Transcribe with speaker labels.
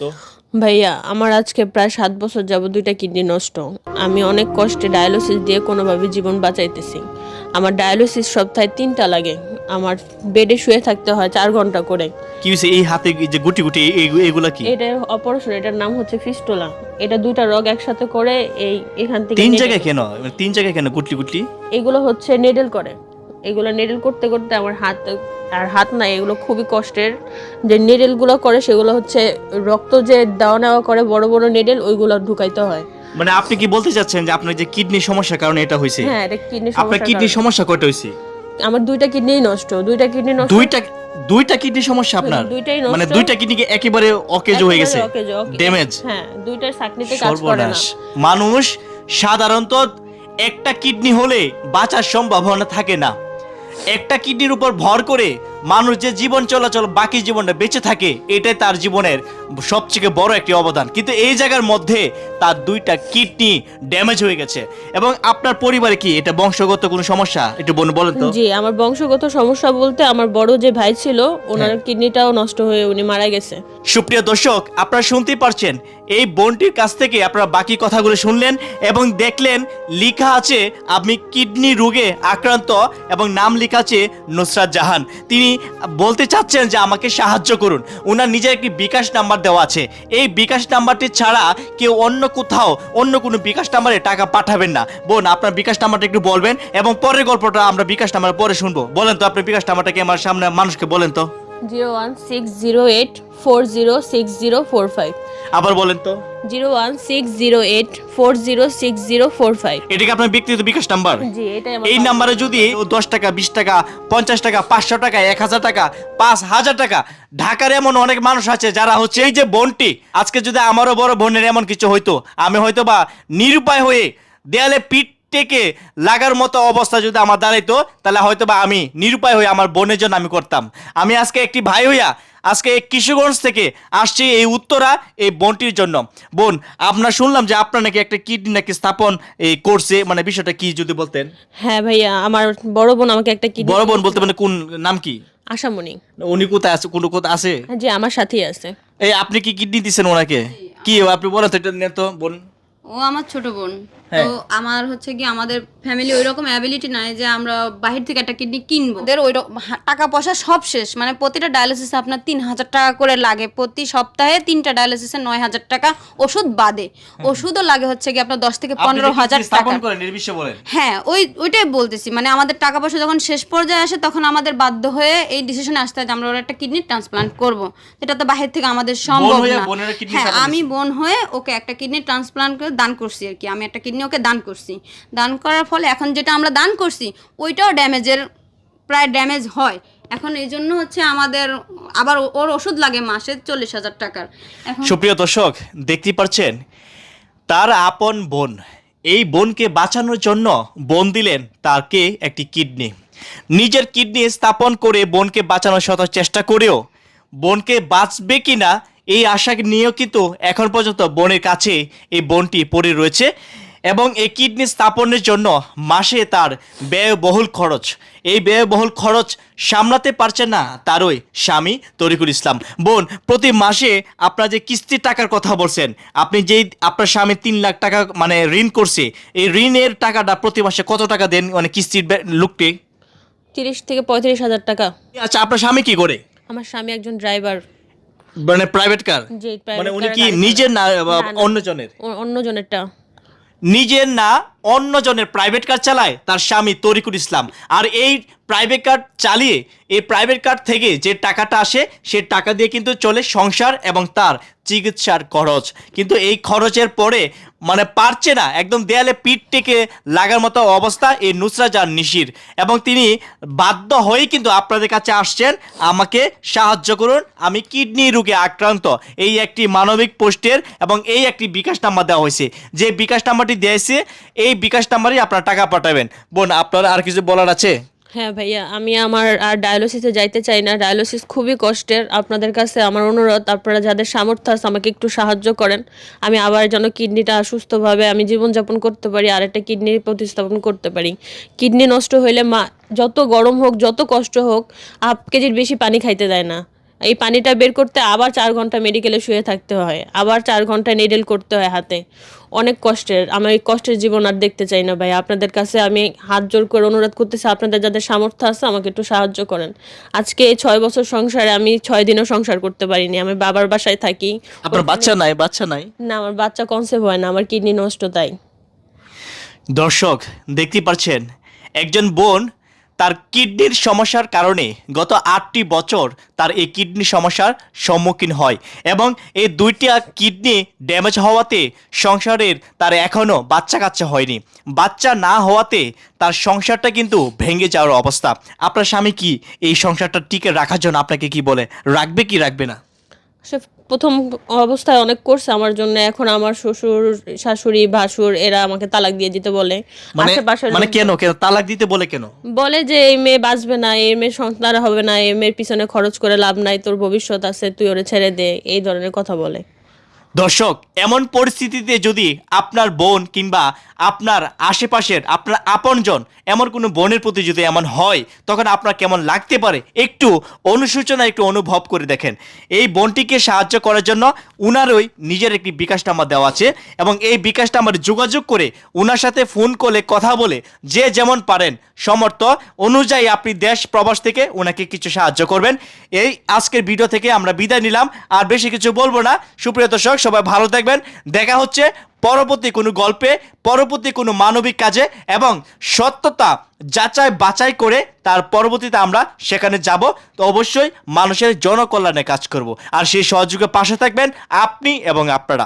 Speaker 1: তো?
Speaker 2: ভাইয়া আমার আজকে প্রায় সাত বছর যাব দুইটা কিডনি নষ্ট। আমি অনেক কষ্টে ডায়ালিসিস দিয়ে কোনোভাবে জীবন বাঁচাইতেছি। আমার ডায়ালিসিস সপ্তাহে তিনটা লাগে। আমার বেডে শুয়ে থাকতে হয় চার ঘণ্টা করে।
Speaker 1: কি হয়েছে এই হাতে যে গুটি গুটি এগুলা কি?
Speaker 2: এটা অপারেশন এটার নাম হচ্ছে ফিস্টোলা। এটা দুইটা রোগ একসাথে করে এই এখান থেকে
Speaker 1: তিন জায়গায় কেন? মানে তিন জায়গায় কেন গুটলি গুটলি
Speaker 2: এগুলো হচ্ছে নেডেল করে। এগুলো নেডেল করতে করতে আমার হাত আর হাত নাই এগুলো খুবই কষ্টের। যে নেডেলগুলো করে সেগুলো হচ্ছে রক্ত যে দেওয়া নেওয়া করে বড় বড় নেডেল ওইগুলো ঢুকাইতে হয়।
Speaker 1: মানে আপনি কি বলতে চাচ্ছেন যে আপনার যে কিডনি সমস্যার কারণে এটা হয়েছে?
Speaker 2: হ্যাঁ এটা কিডনি সমস্যা
Speaker 1: আপনার কিডনি সমস্যা কয়টা হয়েছে?
Speaker 2: আমার দুইটা কিডনি নষ্ট দুইটা কিডনি নষ্ট।
Speaker 1: দুইটা দুইটা কিডনি সমস্যা আপনার?
Speaker 2: দুইটাই নষ্ট।
Speaker 1: মানে দুইটা কিডনি একেবারে অকেজ হয়ে গেছে? ড্যামেজ
Speaker 2: হ্যাঁ দুইটার চাকনিতে কাজ করে না।
Speaker 1: মানুষ সাধারণত একটা কিডনি হলে বাঁচার সম্ভাবনা থাকে না। একটা কিডনির উপর ভর করে মানুষ যে জীবন চলাচল বাকি জীবনটা বেঁচে থাকে এটাই তার জীবনের সবথেকে বড় একটি অবদান। কিন্তু এই জায়গার মধ্যে তার দুইটা কিডনি ড্যামেজ হয়ে গেছে। এবং আপনার পরিবারে কি এটা বংশগত কোনো সমস্যা? একটু বলুন বলেন তো।
Speaker 2: জি আমার বংশগত সমস্যা বলতে আমার বড় যে ভাই ছিল ওনার
Speaker 1: হ্যাঁ।
Speaker 2: কিডনিটাও নষ্ট হয়ে উনি মারা গেছে।
Speaker 1: সুপ্রিয় দর্শক আপনারা শুনতেই পারছেন এই বোনটির কাছ থেকে আপনারা বাকি কথাগুলো শুনলেন এবং দেখলেন লেখা আছে আপনি কিডনি রোগে আক্রান্ত এবং নাম লেখা আছে নুসরাত জাহান। তিনি বলতে চাচ্ছেন যে আমাকে সাহায্য করুন। ওনার নিজের একটি বিকাশ নাম্বার দেওয়া আছে। এই বিকাশ নাম্বারটি ছাড়া কেউ অন্য কোথাও, অন্য কোনো বিকাশ নাম্বারে টাকা পাঠাবেন না। বোন, আপনার বিকাশ নাম্বারটা একটু বলবেন এবং পরের গল্পটা আমরা বিকাশ নাম্বার পরে শুনব। বলেন তো আপনার বিকাশ নাম্বারটাকে আমার সামনে মানুষকে বলেন তো?
Speaker 2: Zero one six zero eight four zero six zero four five.
Speaker 1: আবার বলেন তো।
Speaker 2: Zero one six zero eight four zero six zero four five.
Speaker 1: এটা কি আপনার ব্যক্তিগত বিকাশ নাম্বার।
Speaker 2: জি
Speaker 1: এই নাম্বারে। যদি দশ টাকা বিশ টাকা পঞ্চাশ টাকা পাঁচশো টাকা এক হাজার টাকা পাঁচ হাজার টাকা ঢাকার এমন অনেক মানুষ আছে যারা হচ্ছে এই যে বোনটি আজকে যদি আমারও বড় বোনের এমন কিছু হইতো আমি হয়তো বা নিরুপায় হয়ে দেয়ালে পিঠ টেকে লাগার মতো অবস্থা যদি আমার দাঁড়াইতো তাহলে হয়তো বা আমি নিরুপায় হয়ে আমার বোনের জন্য আমি করতাম। আমি আজকে একটি ভাই হইয়া আজকে এই কিশোরগঞ্জ থেকে আসছি এই উত্তরা এই বোনটির জন্য। বোন আপনার শুনলাম যে আপনার নাকি একটা কিডনি নাকি স্থাপন এই করছে মানে বিষয়টা কি যদি বলতেন?
Speaker 2: হ্যাঁ ভাইয়া আমার বড় বোন আমাকে একটা কিডনি
Speaker 1: বড় বোন বলতে মানে কোন নাম কি?
Speaker 2: আশামণি।
Speaker 1: উনি কোথায় আছে কোন কোথায় আছে?
Speaker 2: জি আমার সাথেই আছে।
Speaker 1: এই আপনি কি কিডনি দিচ্ছেন ওনাকে? কি আপনি বলেন তো এটা নেন তো বোন।
Speaker 3: ও আমার ছোট বোন।
Speaker 1: হ্যাঁ।
Speaker 3: তো আমার হচ্ছে কি আমাদের ফ্যামিলি ওই রকম অ্যাবিলিটি নাই যে আমরা বাহির থেকে একটা কিডনি কিনবো। ওদের ওই টাকা পয়সা সব শেষ। মানে প্রতিটা ডায়ালিসিসে আপনার তিন হাজার টাকা করে লাগে। প্রতি সপ্তাহে তিনটা ডায়ালিসিসে নয় হাজার টাকা ওষুধ বাদে। ওষুধও লাগে হচ্ছে কি আপনার দশ থেকে পনেরো হাজার টাকা। হ্যাঁ ওই ওইটাই বলতেছি। মানে আমাদের টাকা পয়সা যখন শেষ পর্যায়ে আসে তখন আমাদের বাধ্য হয়ে এই ডিসিশনে আসতে হয় যে আমরা ওর একটা কিডনি ট্রান্সপ্লান্ট করব। যেটা তো বাহির থেকে আমাদের সম্ভব না। হ্যাঁ আমি বোন হয়ে ওকে একটা কিডনি ট্রান্সপ্লান্ট করে দান করছি আর কি। আমি একটা কিডনি ওকে দান করছি। দান করার ফলে এখন যেটা আমরা দান করছি, ওইটাও ড্যামেজের, প্রায় ড্যামেজ হয়। এখন এই জন্য হচ্ছে আমাদের, আবার ওর ওষুধ লাগে মাসে চল্লিশ হাজার টাকার।
Speaker 1: সুপ্রিয় দর্শক দেখতে পাচ্ছেন তার আপন বোন, এই বোনকে বাঁচানোর জন্য বোন দিলেন তাকে একটি কিডনি। নিজের কিডনি স্থাপন করে বোনকে বাঁচানোর শত চেষ্টা করেও বোনকে বাঁচবে কিনা, এই আশা নিয়েও কিন্তু এখন পর্যন্ত বোনের কাছে এই বোনটি পড়ে রয়েছে। এবং এই কিডনি স্থাপনের জন্য মাসে তার ব্যয়বহুল খরচ। এই ব্যয়বহুল খরচ সামলাতে পারছে না তারই স্বামী তরিকুল ইসলাম। বোন প্রতি মাসে আপনার যে কিস্তির টাকার কথা বলছেন আপনি যেই আপনার স্বামী তিন লাখ টাকা মানে ঋণ করছে এই ঋণের টাকাটা প্রতি মাসে কত টাকা দেন? মানে কিস্তির লোকটি?
Speaker 2: তিরিশ থেকে পঁয়ত্রিশ হাজার টাকা।
Speaker 1: আচ্ছা আপনার স্বামী কি করে?
Speaker 2: আমার স্বামী একজন ড্রাইভার।
Speaker 1: মানে প্রাইভেট কার মানে উনি কি নিজের না। অন্যজনের?
Speaker 2: অন্যজনেরটা।
Speaker 1: নিজের না অন্যজনের প্রাইভেট কার চালায়, তার স্বামী তরিকুল ইসলাম। আর এই প্রাইভেট কার চালিয়ে, এই প্রাইভেট কার থেকে যে টাকাটা আসে, সে টাকা দিয়ে কিন্তু চলে সংসার এবং তার চিকিৎসার খরচ। কিন্তু এই খরচের পরে মানে পারছে না, একদম দেয়ালে পিঠ টেকে লাগার মতো অবস্থা এই নুসরা জান নিশির। এবং তিনি বাধ্য হয়েই কিন্তু আপনাদের কাছে আসছেন, আমাকে সাহায্য করুন, আমি কিডনি রোগে আক্রান্ত। এই একটি মানবিক পোস্টের এবং এই একটি বিকাশ নাম্বার দেওয়া হয়েছে। যে বিকাশ নাম্বারটি দিয়েছে এই বিকাশ নাম্বারই আপনার টাকা পাঠাবেন। বোন, আপনার আর কিছু বলার আছে?
Speaker 2: হ্যাঁ ভাইয়া, আমি আমার আর ডায়ালিসিসে যাইতে চাই না। ডায়ালিসিস খুবই কষ্টের। আপনাদের কাছে আমার অনুরোধ, আপনারা যাদের সামর্থ্য আছে আমাকে একটু সাহায্য করেন। আমি আবার যেন কিডনিটা সুস্থভাবে আমি জীবনযাপন করতে পারি, আর একটা কিডনি প্রতিস্থাপন করতে পারি। কিডনি নষ্ট হইলে মা, যত গরম হোক, যত কষ্ট হোক হাফ কেজির বেশি পানি খাইতে দেয় না। এই পানিটা বের করতে আবার চার ঘণ্টা মেডিকেলে শুয়ে থাকতে হয় আবার চার ঘণ্টা নিডেল করতে হয় হাতে। অনেক কষ্টের আমার এই কষ্টের জীবন আর দেখতে চাই না ভাই। আপনাদের কাছে আমি হাত জোর করে অনুরোধ করতেছি আপনাদের যাদের সামর্থ্য আছে আমাকে একটু সাহায্য করেন। আজকে এই ছয় বছর সংসারে আমি ছয় দিনও সংসার করতে পারিনি আমি বাবার বাসায় থাকি।
Speaker 1: আপনার বাচ্চা নাই বাচ্চা নাই?
Speaker 2: না আমার বাচ্চা কনসেপ্ট হয় না আমার কিডনি নষ্ট তাই।
Speaker 1: দর্শক দেখতে পাচ্ছেন একজন বোন তার কিডনির সমস্যার কারণে গত আটটি বছর তার এই কিডনি সমস্যার সম্মুখীন হয় এবং এই দুইটা কিডনি ড্যামেজ হওয়াতে সংসারের তার এখনও বাচ্চা কাচ্চা হয়নি। বাচ্চা না হওয়াতে তার সংসারটা কিন্তু ভেঙে যাওয়ার অবস্থা। আপনার স্বামী কি এই সংসারটা টিকে রাখার জন্য আপনাকে কি বলে? রাখবে কি রাখবে না?
Speaker 2: প্রথম অবস্থায় অনেক করছে আমার জন্য এখন আমার শ্বশুর শাশুড়ি ভাসুর এরা আমাকে তালাক দিয়ে দিতে বলে।
Speaker 1: মানে
Speaker 2: আশেপাশের
Speaker 1: মানে কেন? কেন? তালাক দিতে বলে কেন?
Speaker 2: বলে যে এই মেয়ে বাঁচবে না এই মেয়ে সন্তান হবে না এই মেয়ের পিছনে খরচ করে লাভ নাই তোর ভবিষ্যৎ আছে তুই ওরে ছেড়ে দে এই ধরনের কথা বলে।
Speaker 1: দর্শক এমন পরিস্থিতিতে যদি আপনার বোন কিংবা আপনার আশেপাশের, আপনার আপনজন এমন কোনো বোনের প্রতি যদি এমন হয়, তখন আপনার কেমন লাগতে পারে? একটু অনুশোচনা, একটু অনুভব করে দেখেন। এই বোনটিকে সাহায্য করার জন্য উনারই নিজের একটি বিকাশ নাম্বার দেওয়া আছে এবং এই বিকাশ নাম্বার যোগাযোগ করে উনার সাথে ফোন করলে, কথা বলে, যে যেমন পারেন, সমর্থ অনুযায়ী আপনি দেশ প্রবাস থেকে ওনাকে কিছু সাহায্য করবেন। এই আজকের ভিডিও থেকে আমরা বিদায় নিলাম। আর বেশি কিছু বলব না। সুপ্রিয় দর্শক, সবাই ভালো থাকবেন। দেখা হচ্ছে পরবর্তী কোনো গল্পে, পরবর্তী কোনো মানবিক কাজে এবং সত্যতা যাচাই বাছাই করে তার পরবর্তীতে আমরা সেখানে যাব। তো অবশ্যই মানুষের জনকল্যাণে কাজ করব। আর সেই সহযোগে পাশে থাকবেন আপনি এবং আপনারা।